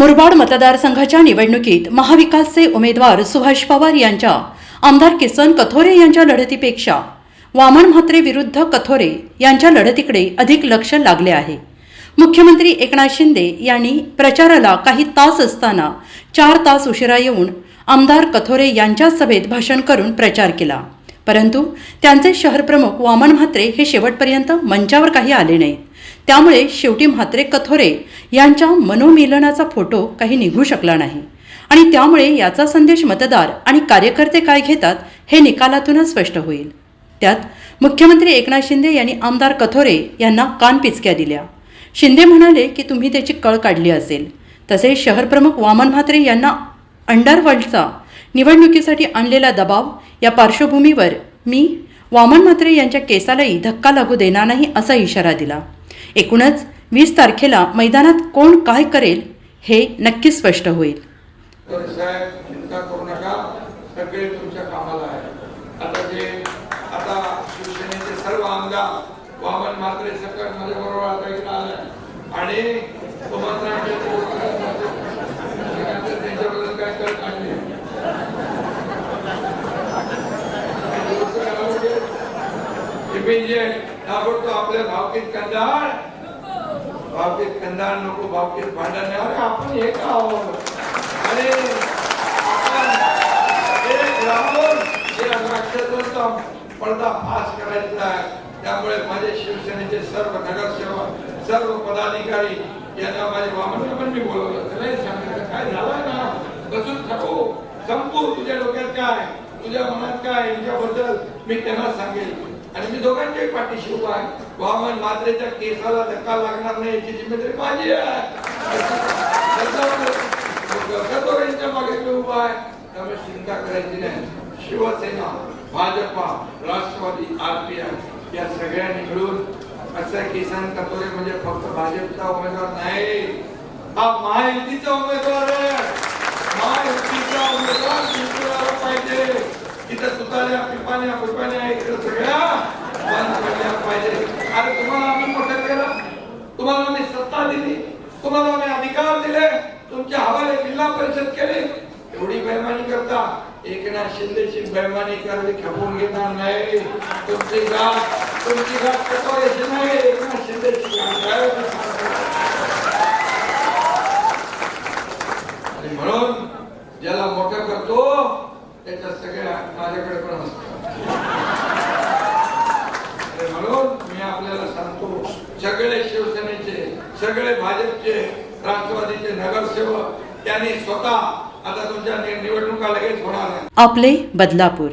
मुरबाड मतदारसंघाच्या निवडणुकीत महाविकासचे उमेदवार सुभाष पवार यांच्या आमदार किसन कथोरे यांच्या लढतीपेक्षा वामन म्हात्रे विरुद्ध कथोरे यांच्या लढतीकडे अधिक लक्ष लागले आहे. मुख्यमंत्री एकनाथ शिंदे यांनी प्रचाराला काही तास असताना चार तास उशिरा येऊन आमदार कथोरे यांच्या सभेत भाषण करून प्रचार केला. परंतु त्यांचे शहरप्रमुख वामन म्हात्रे हे शेवटपर्यंत मंचावर काही आले नाहीत. त्यामुळे शेवटी म्हात्रे कथोरे यांच्या मनोमिलनाचा फोटो काही निघू शकला नाही. आणि त्यामुळे याचा संदेश मतदार आणि कार्यकर्ते काय घेतात हे निकालातूनच स्पष्ट होईल. त्यात मुख्यमंत्री एकनाथ शिंदे यांनी आमदार कथोरे यांना कानपिचक्या दिल्या. शिंदे म्हणाले की तुम्ही त्याची कळ काढली असेल. तसेच शहरप्रमुख वामन म्हात्रे यांना अंडरवर्ल्डचा निवडणुकीसाठी आणलेला दबाव या पार्श्वभूमीवर मी वामन म्हात्रे यांच्या केसालाही धक्का लागू देणार नाही असा इशारा दिला. एकूणच वीस तारखेला मैदानात कोण काय करेल हे नक्की स्पष्ट होईल. चिंता करू नका. सगळे तुमच्या कामाला आहे. आता जे आता शिवसेनेचे सर्व आमदार वामन म्हात्रे सकट माझ्या बरोबर आता इकडे आले. आणि सुमंत्रांचे त्यांच्याबद्दल काय कळ काढली इमिजिएट ताबडतोब आपल्या भावकीत कंदाळ. भावकीत कंदाळ नको भावकीत भांडण नाही. अरे आपण हे का आहोत? अरे पडदा फास करायचा त्यामुळे माझे शिवसेनेचे सर्व नगरसेवक सर्व पदाधिकारी यांना माझे वामन पण मी बोलवलं. त्यालाही सांगितलं काय झालं ना? बसून ठरवू संपू तुझ्या डोक्यात काय? तुझ्या मनात काय? यांच्याबद्दल मी त्यांना सांगेल आणि मी दोघांच्याही पाठीशी उभा आहे. वामन मात्रेच्या केसाला धक्का लागणार नाही याची जिम्मेदारी माझी आहे. गदोऱ्यांच्या मागे मी उभा आहे. त्यामुळे चिंता करायची नाही. शिवसेना भाजपा राष्ट्रवादी आरपीआय या सगळ्यांनी मिळून असं किसान कटोरे म्हणजे फक्त भाजपचा उमेदवार नाही. हा महायुतीचा उमेदवार आहे. महायुतीचा उमेदवार जिंकून पाहिजे. तिथं तुताऱ्या पिपाण्या पिपाण्या इकडे सगळ्या बंद पडल्या पाहिजे अरे तुम्हाला आम्ही मोठं केलं. तुम्हाला आम्ही सत्ता दिली. तुम्हाला आम्ही अधिकार दिले. तुमच्या हवाले जिल्हा परिषद केली. एवढी बेमानी करता. एकनाथ शिंदेची बेमानी करावी खपून घेणार नाही. तुमची गाठ तुमची गाठ कटोऱ्याची नाही. एकनाथ शिंदेची आणि म्हणून ज्याला मोठं करतो त्याच्या सगळ्या माझ्याकडे पण असतात आणि म्हणून मी आपल्याला सांगतो सगळे शिवसेनेचे सगळे भाजपचे राष्ट्रवादीचे नगरसेवक त्यांनी स्वतः आता तुमच्या निवडणुका लगेच होणार आहे आपले बदलापूर.